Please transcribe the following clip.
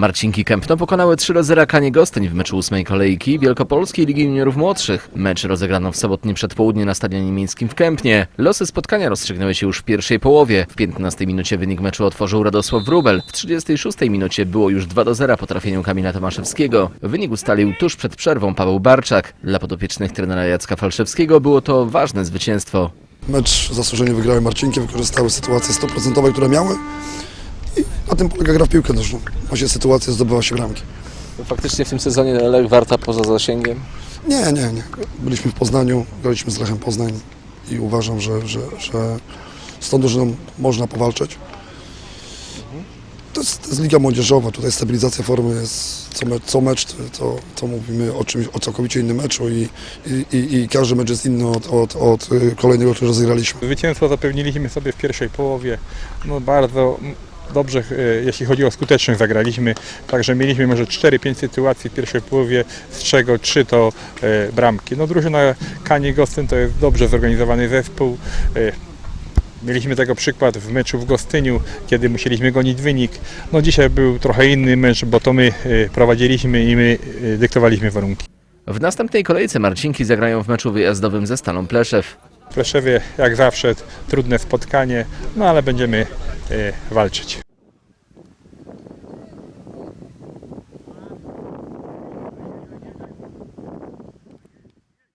Marcinki Kępno pokonały 3 do 0 Kanie Gostyń w meczu ósmej kolejki Wielkopolskiej Ligi Juniorów Młodszych. Mecz rozegrano w sobotnie przedpołudnie na Stadionie Miejskim w Kępnie. Losy spotkania rozstrzygnęły się już w pierwszej połowie. W 15 minucie wynik meczu otworzył Radosław Wróbel. W 36 minucie było już 2 do 0 po trafieniu Kamila Tomaszewskiego. Wynik ustalił tuż przed przerwą Paweł Barczak. Dla podopiecznych trenera Jacka Falszewskiego było to ważne zwycięstwo. Mecz zasłużenie wygrały Marcinki, wykorzystały sytuacje 100%, które miały na tym polega gra w piłkę nożną. Właśnie sytuacje zdobywa się bramki. Faktycznie w tym sezonie Lech Warta poza zasięgiem. Nie, nie, nie. Byliśmy w Poznaniu, graliśmy z Lechem Poznań i uważam, że, że, że z tą drużyną można powalczyć. To jest, to jest liga młodzieżowa, tutaj stabilizacja formy jest co, me, co mecz, to, to mówimy o czymś, o całkowicie innym meczu i, i, i, i każdy mecz jest inny od, od, od kolejnego, który rozegraliśmy. Zwycięstwo zapewniliśmy sobie w pierwszej połowie. No bardzo dobrze, e, jeśli chodzi o skuteczność, zagraliśmy. Także mieliśmy może 4-5 sytuacji w pierwszej połowie, z czego 3 to e, bramki. No drużyna Kanie Gostyn to jest dobrze zorganizowany zespół. E, Mieliśmy tego przykład w meczu w Gostyniu, kiedy musieliśmy gonić wynik. No dzisiaj był trochę inny mecz, bo to my prowadziliśmy i my dyktowaliśmy warunki. W następnej kolejce Marcinki zagrają w meczu wyjazdowym ze Stalą Pleszew. W Pleszewie jak zawsze trudne spotkanie, no ale będziemy walczyć.